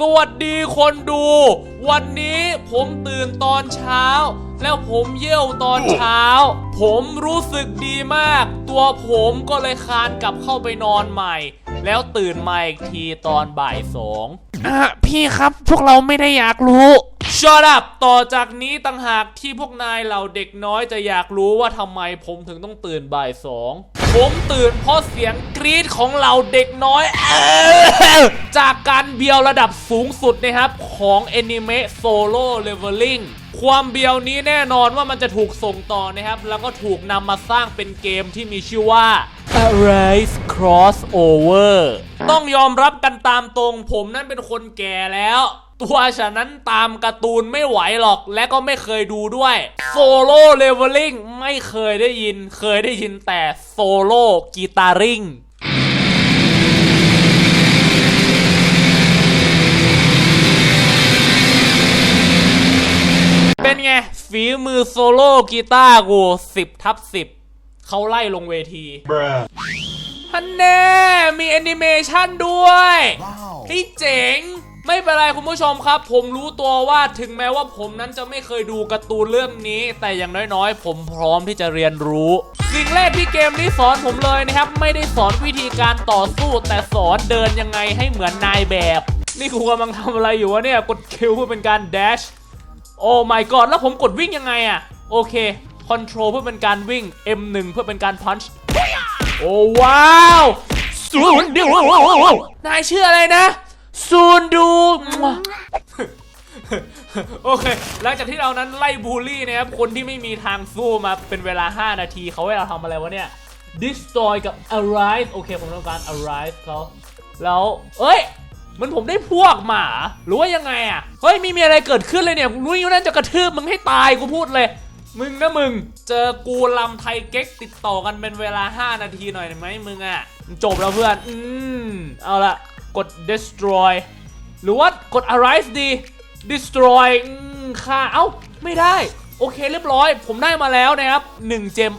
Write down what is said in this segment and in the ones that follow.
สวัสดีคนดู วันนี้ผมตื่นตอนเช้า แล้วผมเยี่ยวตอนเช้า ผมรู้สึกดีมาก ตัวผมก็เลยคานกลับเข้าไปนอนใหม่ แล้วตื่นมาอีกทีตอนบ่ายสอง อะพี่ครับพวกเราไม่ได้อยากรู้ Shut up ต่อจากนี้ต่างหากที่พวกนายเหล่าเด็กน้อยจะอยากรู้ว่าทำไมผมถึงต้องตื่นบ่ายสองผมตื่นเพราะเสียงกรี๊ดของเหล่าเด็กน้อย จากการเบียวระดับสูงสุดนะครับ ของแอนิเมะโซโล่เลเวลลิ่งความเบียวนี้แน่นอนว่ามันจะถูกส่งต่อนะครับ แล้วก็ถูกนำมาสร้างเป็นเกมที่มีชื่อว่า Arise Crossover ต้องยอมรับกันตามตรงผมนั่นเป็นคนแก่แล้ว ตัวฉันนั้นตามการ์ตูนไม่ไหวหรอกและก็ไม่เคยดูด้วยโซโล่เลเวลลิ่งไม่เคยได้ยิน เคยได้ยินแต่โซโล่กีตาริงเป็นไงฝีมือโซโล่กีตาร์กู10ทับ10 เขาไล่ลงเวที Bruh. ฮันแน่ มีแอนิเมชันด้วยที่เจ๋งไม่เป็นไรคุณผู้ชมครับ ผมรู้ตัวว่าถึงแม้ว่าผมนั้นจะไม่เคยดูการ์ตูนเรื่องนี้ แต่อย่างน้อยๆ ผมพร้อมที่จะเรียนรู้ สิ่งแรกที่เกมนี้สอนผมเลยนะครับ ไม่ได้สอนวิธีการต่อสู้ แต่สอนเดินยังไงให้เหมือนนายแบบ นี่กูกำลังทำอะไรอยู่วะเนี่ย กดคิวเพื่อเป็นการ dash โอ้ my god แล้วผมกดวิ่งยังไงอะโอเค control เพื่อเป็นการวิ่ง M1 เพื่อเป็นการ punch โอ้ว้าวซูนดูนายชื่ออะไรนะซูนดูโอเค หลังจากที่เรานั้นไล่บูลลี่นะครับ คนที่ไม่มีทางสู้มาเป็นเวลา 5 นาที เขาให้เราทำอะไรวะเนี่ย destroy กับ arise โอเค ผมต้องการ arise เขาแล้ว เอ้ย มันผมได้พวกหมา หรือว่ายังไงอะ เฮ้ย มีมีอะไรเกิดขึ้นเลยเนี่ยรู้อยู่นั่นจะกระทืบมึงให้ตายกูพูดเลย มึงนะมึง เจอกูลำไทยเก๊กติดต่อกันเป็นเวลา 5 นาทีหน่อยได้ไหมมึงอะ จบแล้วเพื่อน อืม เอาละกด destroy หรือว่ากด arise ดี destroy อืมค่า เอ้า ไม่ได้ โอเคเรียบร้อย ผมได้มาแล้วนะครับ 1 เจม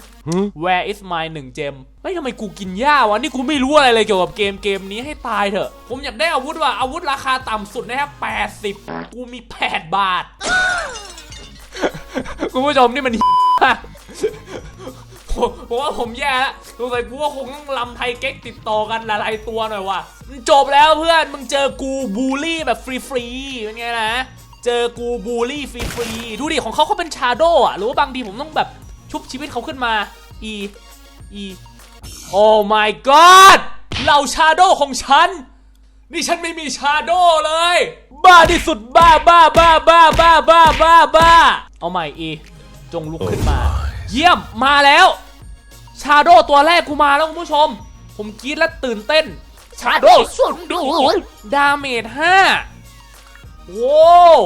Where is my 1 เจมเฮ้ยทำไมกูกินหญ้าวะ นี่กูไม่รู้อะไรเลยเกี่ยวกับเกมเกมนี้ให้ตายเถอะ ผมอยากได้อาวุธว่ะ อาวุธราคาต่ำสุดนะครับ80 กูมี 8 บาท คุณผู้ชมนี่มันมากผมว่าผมแย่แล้วสงสัยกูว่าคงต้องลำไทยเก๊กติดต่อกันหลายๆตัวหน่อยว่ะมันจบแล้วเพื่อน มึงเจอกูบูลลี่แบบฟรีๆเป็นไงนะ เจอกูบูลลี่ฟรีๆดูดิของเขาเขาเป็นชาโดอะ หรือว่าบางทีผมต้องแบบชุบชีวิตเขาขึ้นมา e e โอ้ my god เหล่าชาโดของฉัน นี่ฉันไม่มีชาโดเลย บ้าที่สุดบ้าบ้าบ้าบ้าบ้าบ้าบ้าบ้า เอาใหม่อีจงลุกขึ้นมา เยี่ยมมาแล้วชาโดตัวแรกกูมาแล้วคุณผู้ชม ผมกรีดและตื่นเต้นชาโดสุนดูดาเมจ5โว้ว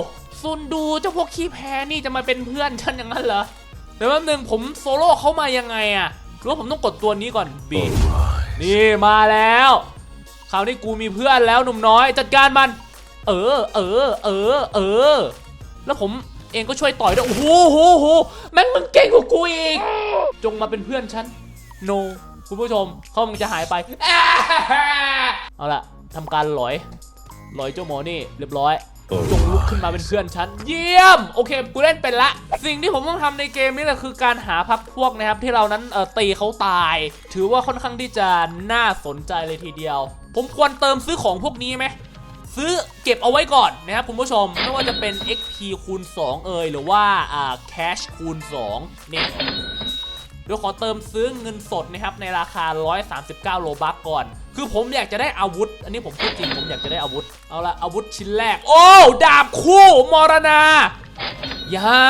ซุนดูเจ้าพวกขี้แพ้นี่จะมาเป็นเพื่อนฉันอย่างนั้นเหรอเดี๋ยวแป๊บนึงผมโซโล่เข้ามายังไงอะหรือว่าผมต้องกดตัวนี้ก่อน B นี่มาแล้วคราวนี้กูมีเพื่อนแล้วหนุ่มน้อย จัดการมัน เออเออเออเออ แล้วผม เองก็ช่วยต่อยด้วยโอ้โหโหโหแม่งมึงเก่งกว่ากูอีก จงมาเป็นเพื่อนฉันโนคุณผู้ชมเขามึงจะหายไป เอาล่ะทำการหลอยหลอยเจ้าหมอนี่เรียบร้อยจงลุกขึ้นมาเป็นเพื่อนฉัน เยี่ยม โอเค กูเล่นเป็นละ สิ่งที่ผมต้องทำในเกมนี้แหละคือการหาพักพวกนะครับ ที่เรานั้นเออตีเขาตาย ถือว่าค่อนข้างที่จะน่าสนใจเลยทีเดียว ผมควรเติมซื้อของพวกนี้ไหม ซื้อเก็บเอาไว้ก่อนนะครับคุณผู้ชม ไม่ว่าจะเป็น XP คูณ 2 เอยหรือว่าอ่า Cash คูณ2นี่เดี๋ยวขอเติมซื้อเงินสดนะครับในราคา 139 โลบัคก่อน คือผมอยากจะได้อาวุธ อันนี้ผมพูดจริงผมอยากจะได้อาวุธ เอาละอาวุธชิ้นแรก โอ้ดาบคู่มรณายา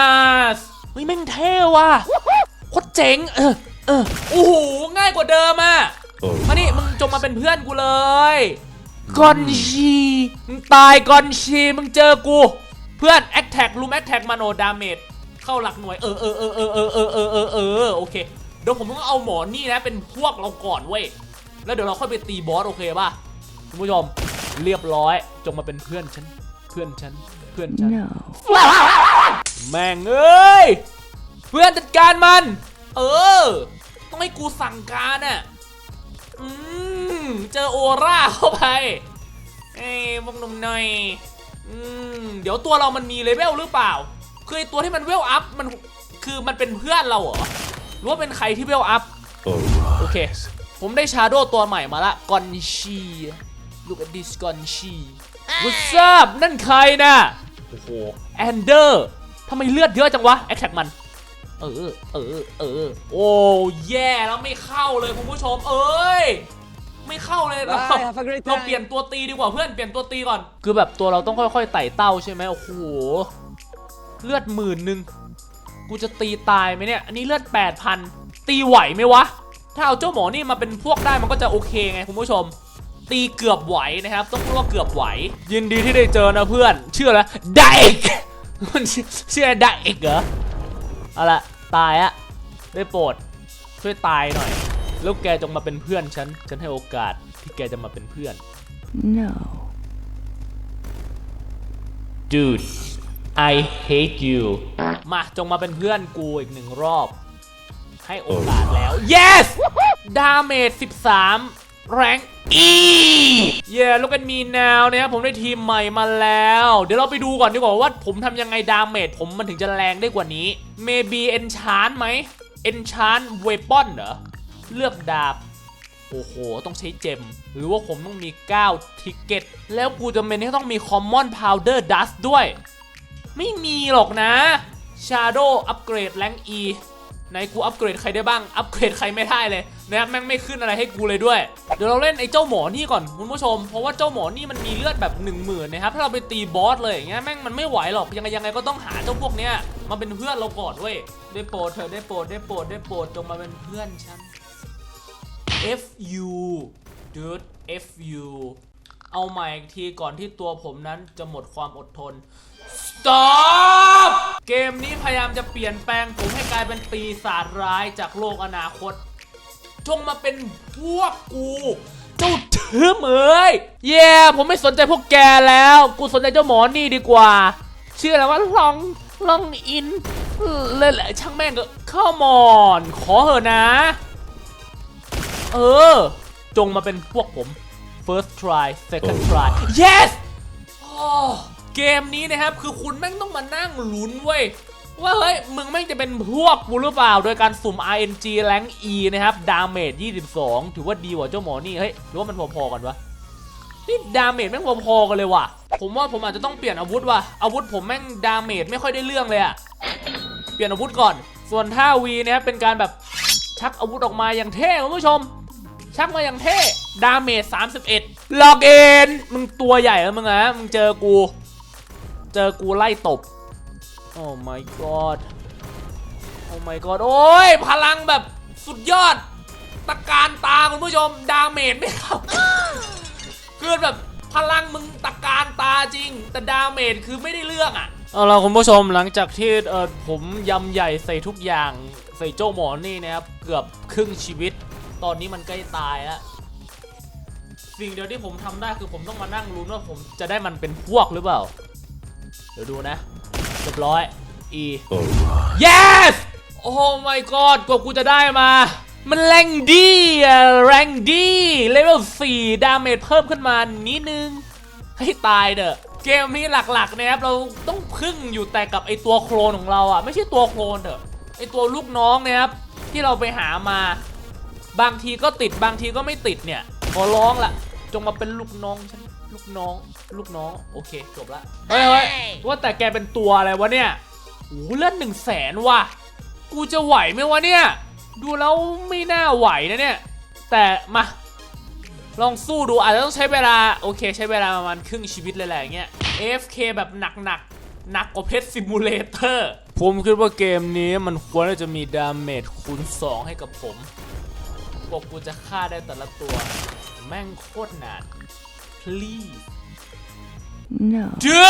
สเฮ้ยแม่งเท่ว่ะโคตรเจ๋งเออเออโอ้โหง่ายกว่าเดิมอะมานี่มึงจงมาเป็นเพื่อนกูเลย กอนชีมึงตายกอนชีมึงเจอกู เพื่อนแอคแท็กลูมแอคแท็กมาโนดาเมจเข้าหลักหน่วยเออเออเออเออเออเออเออเออเออโอเคเดี๋ยวผมต้องเอาหมอนี่นะเป็นพวกเราก่อนเว้ยแล้วเดี๋ยวเราค่อยไปตีบอสโอเคป่ะคุณผู้ชมเรียบร้อยจงมาเป็นเพื่อนฉันเพื่อนฉันเพื่อนฉัน No. แม่งเอ้ยเพื่อนจัดการมัน เออ ต้องให้กูสั่งการอะอืม เจอโอร่าเข้าไปเอ้ยพวกหนุ่มหน่อยอืมเดี๋ยวตัวเรามันมีเลเวลหรือเปล่า คือไอตัวที่มันเวลอัพมันคือมันเป็นเพื่อนเราเหรอหรือว่าเป็นใครที่เวลอัพโอเค ผมได้ชาโดตัวใหม่มาละกอนชี look at this กอนชี what's up นั่นใครนะโอ้โหแอนเดอร์ทำไมเลือดเยอะจังวะแอคแท็กมัน เออ เออ เออ โอ้แย่แล้วไม่เข้าเลยคุณผู้ชม เอ้ย ไม่เข้าเลยเรา Bye, have a great เรา time เปลี่ยนตัวตีดีกว่าเพื่อนเปลี่ยนตัวตีก่อน คือแบบตัวเราต้องค่อยๆไต่เต้าใช่ไหมโอ้โหเลือดหมื่นหนึ่งกูจะตีตายไหมเนี่ยอันนี้เลือด 8,000 ตีไหวไหมวะ ถ้าเอาเจ้าหมอนี่มาเป็นพวกได้มันก็จะโอเคไงคุณผู้ชม ตีเกือบไหวนะครับ ต้องพูดว่าเกือบไหว ยินดีที่ได้เจอนะเพื่อนชื่ออะไรไดเอกมันชื่อชื่อไดเอกเหรอเอาละตายอะได้โปรดช่วยตายหน่อย แล้วแกจงมาเป็นเพื่อนฉัน ฉันให้โอกาสที่แกจะมาเป็นเพื่อน No. Dude I hate you มาจงมาเป็นเพื่อนกูอีกหนึ่งรอบ ให้โอกาสแล้ว yes ดาเมจ13 แรง E เย่ลูกกันมีแนวนะครับผมได้ทีมใหม่มาแล้ว เดี๋ยวเราไปดูก่อนดีกว่าว่าผมทำยังไงดาเมจผมมันถึงจะแรงได้กว่านี้ maybe enchant ไหม enchant weapon เหรอ เลือกดาบ โอ้โห ต้องใช้เจม หรือว่าผมต้องมี 9 ทิกเก็ต แล้วกูจะเป็นที่ต้องมี Common Powder Dust ด้วย ไม่มีหรอกนะ Shadow อัปเกรดแรง E ไหนกูอัปเกรดใครได้บ้าง อัปเกรดใครไม่ได้เลยนะครับแม่งไม่ขึ้นอะไรให้กูเลยด้วย เดี๋ยวเราเล่นไอ้เจ้าหมอนี่ก่อนคุณผู้ชม เพราะว่าเจ้าหมอนี่มันมีเลือดแบบ1 0,000นะครับ ถ้าเราไปตีบอสเลยอย่างเงี้ยแม่งมันไม่ไหวหรอก ยังไงยังไงก็ต้องหาเจ้าพวกเนี้ยมาเป็นเพื่อนเราก่อนเว้ย ได้โปรดเถอได้โปรดได้โปรดได้โปรดจงมาเป็นเพื่อนฉัน FU dude FU เอาใหม่อีกทีก่อนที่ตัวผมนั้นจะหมดความอดทน Stop เกมนี้พยายามจะเปลี่ยนแปลงผมให้กลายเป็นปีศาจร้ายจากโลกอนาคต จงมาเป็นพวกกู เจ้าถือเหมยเย่ผมไม่สนใจพวกแกแล้ว กูสนใจเจ้าหมอนี่ดีกว่า เชื่ออะไรว่าลองลองอินเลยแหละช่างแม่งก็เข้ามอน ขอเหอะนะ เออ จงมาเป็นพวกผม first try second try yes โอ้เกมนี้นะครับ คือคุณแม่งต้องมานั่งลุ้นเว้ยว่าเฮ้ย มึงแม่งจะเป็นพวกกูหรือเปล่า โดยการสุ่ม RNG แรง E นะครับ ดาเมจ 22 ถือว่าดีกว่าเจ้าหมอนี่ เฮ้ย หรือว่ามันพอๆกันวะ นี่ดาเมจแม่งพอๆกันเลยว่ะ ผมว่าผมอาจจะต้องเปลี่ยนอาวุธว่ะ อาวุธผมแม่งดาเมจไม่ค่อยได้เรื่องเลยอะเปลี่ยนอาวุธก่อน ส่วนท่าวีนะครับเป็นการแบบชักอาวุธออกมาอย่างเท่คุณผู้ชม ชักมาอย่างเท่ดาเมจ31ล็อกเอนมึงตัวใหญ่แล้วมึงอะมึงเจอกู เจอกูไล่ตบ โอ้ my god โอ้ my god โอ้ย พลังแบบสุดยอด ตะการตาคุณผู้ชม ดาเมจไม่เข้าคือแบบพลังมึงตะการตาจริง แต่ดาเมจคือไม่ได้เรื่องอะเอาล่ะคุณผู้ชมหลังจากที่เออผมยำใหญ่ใส่ทุกอย่างใส่โจ้หมอนี่นะครับ เกือบครึ่งชีวิต ตอนนี้มันใกล้ตายแล้วสิ่งเดียวที่ผมทำได้คือผมต้องมานั่งลุ้นว่าผมจะได้มันเป็นพวกหรือเปล่า เดี๋ยวดูนะเรียบร้อย E yes โอ้ my god กว่ากูจะได้มา มันแรงดีอะแรงดีเลเวล4ดาเมจเพิ่มขึ้นมานิดนึง ให้ตายเด้อะเกมนี้หลักๆนะครับเราต้องพึ่งอยู่แต่กับไอตัวโคลนของเราอะไม่ใช่ตัวโคลนเถอะไอตัวลูกน้องเนะครับที่เราไปหามา บางทีก็ติดบางทีก็ไม่ติดเนี่ยขอร้องละจงมาเป็นลูกน้องฉันลูกน้อง ลูกน้องโอเคจบละเฮ้ยเฮ้ยว่าแต่แกเป็นตัวอะไรวะเนี่ยโอ้โหเลือดหนึ่งแสนว่ะกูจะไหวไหมวะเนี่ย ดูแล้วไม่น่าไหวนะเนี่ย แต่มาลองสู้ดูอาจจะต้องใช้เวลาโอเค ใช้เวลาประมาณครึ่งชีวิตเลยแหละอย่างเงี้ย AFK แบบหนักๆหนักกว่าเพชรซิมูเลเตอร์ผมคิดว่าเกมนี้มันควรจะมีดาเมจคูณ 2 ให้กับผม พวกกูจะฆ่าได้แต่ละตัว แม่งโคตรนาน please No. จื้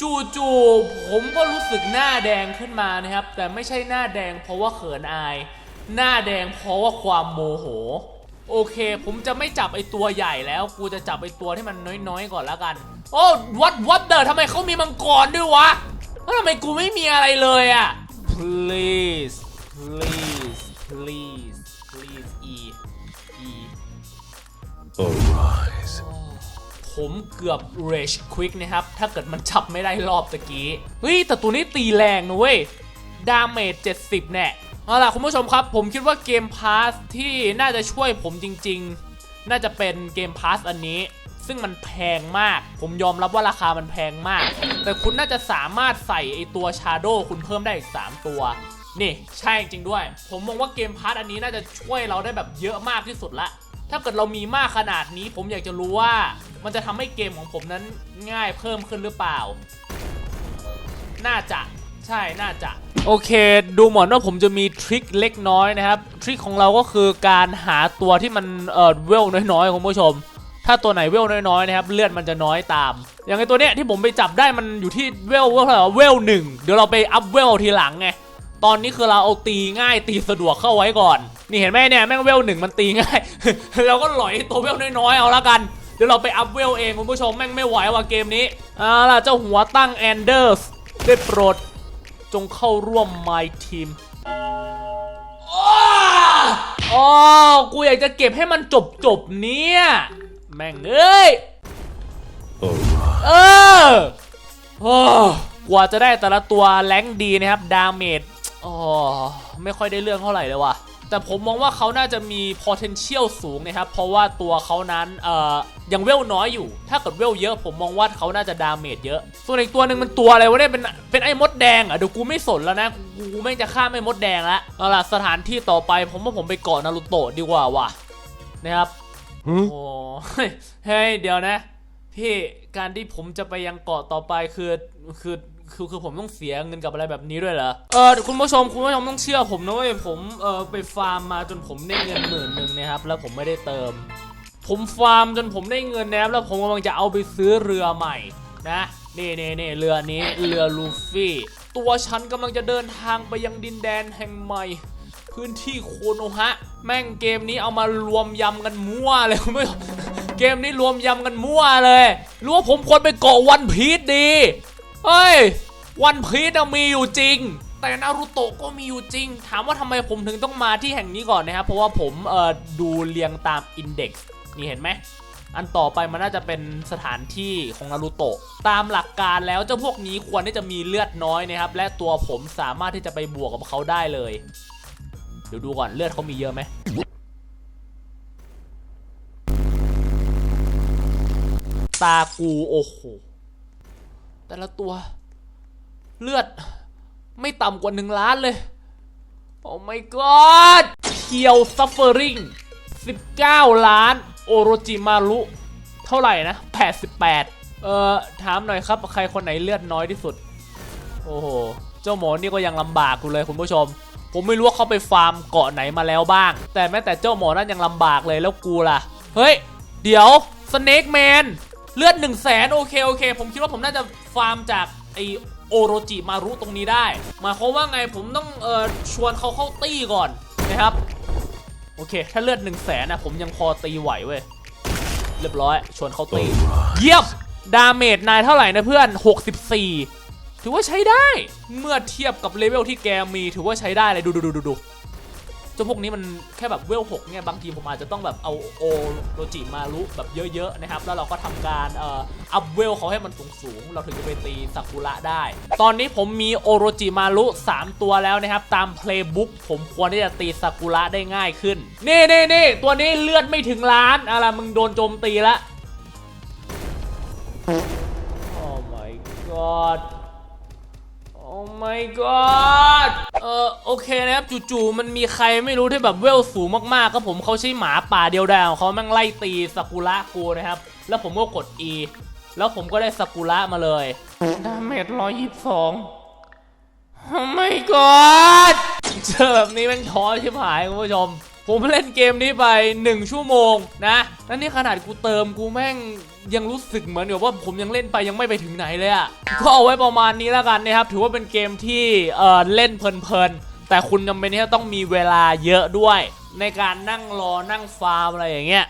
จู่จู่ๆผมก็รู้สึกหน้าแดงขึ้นมานะครับ แต่ไม่ใช่หน้าแดงเพราะว่าเขินอาย หน้าแดงเพราะว่าความโมโห โอเค ผมจะไม่จับไอตัวใหญ่แล้ว กูจะจับไอตัวที่มันน้อยๆก่อนแล้วกัน โอ้วัดวัดเดอร์ทำไมเขามีมังกรด้วยวะแล้วทำไมกูไม่มีอะไรเลยอะ please please please Arise. ผมเกือบ rage quick นะครับ ถ้าเกิดมันจับไม่ได้รอบตะกี้ เฮ้ย แต่ตัวนี้ตีแรงนะเว้ย ดาเมจ 70 แน่เอาล่ะ คุณผู้ชมครับ ผมคิดว่าเกมพาสที่น่าจะช่วยผมจริง ๆ น่าจะเป็นเกมพาสอันนี้ ซึ่งมันแพงมาก ผมยอมรับว่าราคามันแพงมาก แต่คุณน่าจะสามารถใส่ไอตัว Shadow คุณเพิ่มได้อีก 3 ตัวนี่ใช่จริงด้วย ผมมองว่าเกมพาร์ทอันนี้น่าจะช่วยเราได้แบบเยอะมากที่สุดละ ถ้าเกิดเรามีมากขนาดนี้ ผมอยากจะรู้ว่ามันจะทำให้เกมของผมนั้นง่ายเพิ่มขึ้นหรือเปล่า น่าจะใช่น่าจะ โอเค ดูเหมือนว่าผมจะมีทริคเล็กน้อยนะครับ ทริคของเราก็คือการหาตัวที่มันเอ่อเวลน้อยๆคุณผู้ชม ถ้าตัวไหนเวลน้อยๆนะครับ เลือดมันจะน้อยตาม อย่างไอตัวเนี้ยที่ผมไปจับได้มันอยู่ที่เวลเวลเท่าไหร่วะเวลหนึ่งเดี๋ยวเราไปอัพเวลทีหลังไง ตอนนี้คือเราเอาตีง่ายตีสะดวกเข้าไว้ก่อน นี่เห็นไหมเนี่ยแม่งเวลหนึ่งมันตีง่าย เราก็หลอยตัวเวลน้อยๆเอาละกัน เดี๋ยวเราไปอัพเวลเองคุณผู้ชมแม่งไม่ไหวว่ะเกมนี้เอาล่ะเจ้าหัวตั้งแอนเดอร์สได้โปรด จงเข้าร่วม My Team อ๋อกูอยากจะเก็บให้มันจบจบเนี่ย แม่งเอ้ยเออโอ้กว่าจะได้แต่ละตัวแรงดีนะครับ ดาเมจ อ๋อไม่ค่อยได้เรื่องเท่าไหร่เลยว่ะแต่ผมมองว่าเขาน่าจะมี potential สูงนะครับ เพราะว่าตัวเขานั้นเอ่อยังเวลน้อยอยู่ ถ้าเกิดเวลเยอะ ผมมองว่าเขาน่าจะดาเมจเยอะ ส่วนอีกตัวหนึ่งมันตัวอะไรวะเนี่ยเป็นเป็นไอ้มดแดงอะเดี๋ยวกูไม่สนแล้วนะ กูกูไม่งจะฆ่าไอ้มดแดงละเอาล่ะสถานที่ต่อไปผมว่าผมไปเกาะนารูโตะดีกว่าว่ะนะครับโอ้เฮ้ยเฮ้ยเดี๋ยวนะ พี่การที่ผมจะไปยังเกาะต่อไปคือคือ คือคือผมต้องเสียเงินกับอะไรแบบนี้ด้วยเหรอ เออคุณผู้ชมคุณผู้ชมต้องเชื่อผมนะเว้ยผมเออไปฟาร์มมาจนผมได้เงินหมื่นหนึ่งนะครับแล้วผมไม่ได้เติม ผมฟาร์มจนผมได้เงินนะครับแล้วผมกำลังจะเอาไปซื้อเรือใหม่นะนี่นี่นี่เรือนี้เรือลูฟี่ ตัวฉันกำลังจะเดินทางไปยังดินแดนแห่งใหม่ พื้นที่โคโนฮะ แม่งเกมนี้เอามารวมยำกันมั่วเลยคุณผู้ชมเกมนี้รวมยำกันมั่วเลยรู้ว่าผมควรไปเกาะวันพีชดี เฮ้ย วันพีชมีอยู่จริง แต่นารูโตะก็มีอยู่จริง ถามว่าทำไมผมถึงต้องมาที่แห่งนี้ก่อนนะครับ เพราะว่าผมเอ่อดูเรียงตามอินเด็กซ์นี่เห็นไหม อันต่อไปมันน่าจะเป็นสถานที่ของนารูโตะ ตามหลักการแล้วเจ้าพวกนี้ควรที่จะมีเลือดน้อยนะครับ และตัวผมสามารถที่จะไปบวกกับเขาได้เลย เดี๋ยวดูก่อนเลือดเขามีเยอะไหมตากูโอ้โห แต่ละตัว เลือด ไม่ต่ำกว่าหนึ่งล้านเลย โอ้ my god เคียวซัฟเฟอริง19 ล้าน โอโรจิมารุ เท่าไหร่นะ 88 เอ่อ ถามหน่อยครับ ใครคนไหนเลือดน้อยที่สุด โอ้โห เจ้าหมอนี่ก็ยังลำบากอยู่เลยคุณผู้ชม ผมไม่รู้ว่าเขาไปฟาร์มเกาะไหนมาแล้วบ้าง แต่แม้แต่เจ้าหมอนั่นยังลำบากเลยแล้วกูล่ะ เฮ้ย เดี๋ยวสเน k แมน เลือด1นึ่งแสนโอเคโอเค ผมคิดว่าผมน่าจะฟาร์มจากไอโอโรจิมารุตรงนี้ได้หมายความว่าไงผมต้องเอ่อชวนเขาเข้าตี้ก่อนนะครับ โอเค ถ้าเลือด1นึ่งแสนนะผมยังพอตีไหวเว้ยเรียบร้อย ชวนเขาตีเยี่ยมดาเมจนายเท่าไหร่นะเพื่อน 64 ถือว่าใช้ได้ เมื่อเทียบกับเลเวลที่แกมีถือว่าใช้ได้เลยดูดูดูดูดูเจ้าพวกนี้มันแค่แบบเวล6เนี่ยบางทีผมอาจจะต้องแบบเอาโอโรจิมารุแบบเยอะๆนะครับ แล้วเราก็ทำการเอ่ออัพเวลเขาให้มันสูงๆ เราถึงจะไปตีซากุระได้ ตอนนี้ผมมีโอโรจิมารุ 3 ตัวแล้วนะครับ ตามเพลย์บุ๊กผมควรที่จะตีซากุระได้ง่ายขึ้น นี่นี่นี่ตัวนี้เลือดไม่ถึงล้านอะไรมึงโดนโจมตีละโอ้ my god my god เออโอเคนะครับจู่ๆมันมีใครไม่รู้ที่แบบเวลสูงมากๆก็ผมเขาใช้หมาป่าเดียวดายของเขาแม่งไล่ตีซากุระกูนะครับ แล้วผมก็กด E แล้วผมก็ได้ซากุระมาเลยดาเมจร้อยยี่สิบสองโอ้ my god เจอแบบนี้แม่งท้อชิบหายคุณผู้ชม ผมเล่นเกมนี้ไป 1 ชั่วโมงนะแล้วนี่ขนาดกูเติมกูแม่ง ยังรู้สึกเหมือนกับว่าผมยังเล่นไปยังไม่ไปถึงไหนเลยอะก็เอาไว้ประมาณนี้แล้วกันนะครับ ถือว่าเป็นเกมที่เออเล่นเพลินๆแต่คุณจำเป็นที่จะต้องมีเวลาเยอะด้วย ในการนั่งรอนั่งฟาร์มอะไรอย่างเงี้ย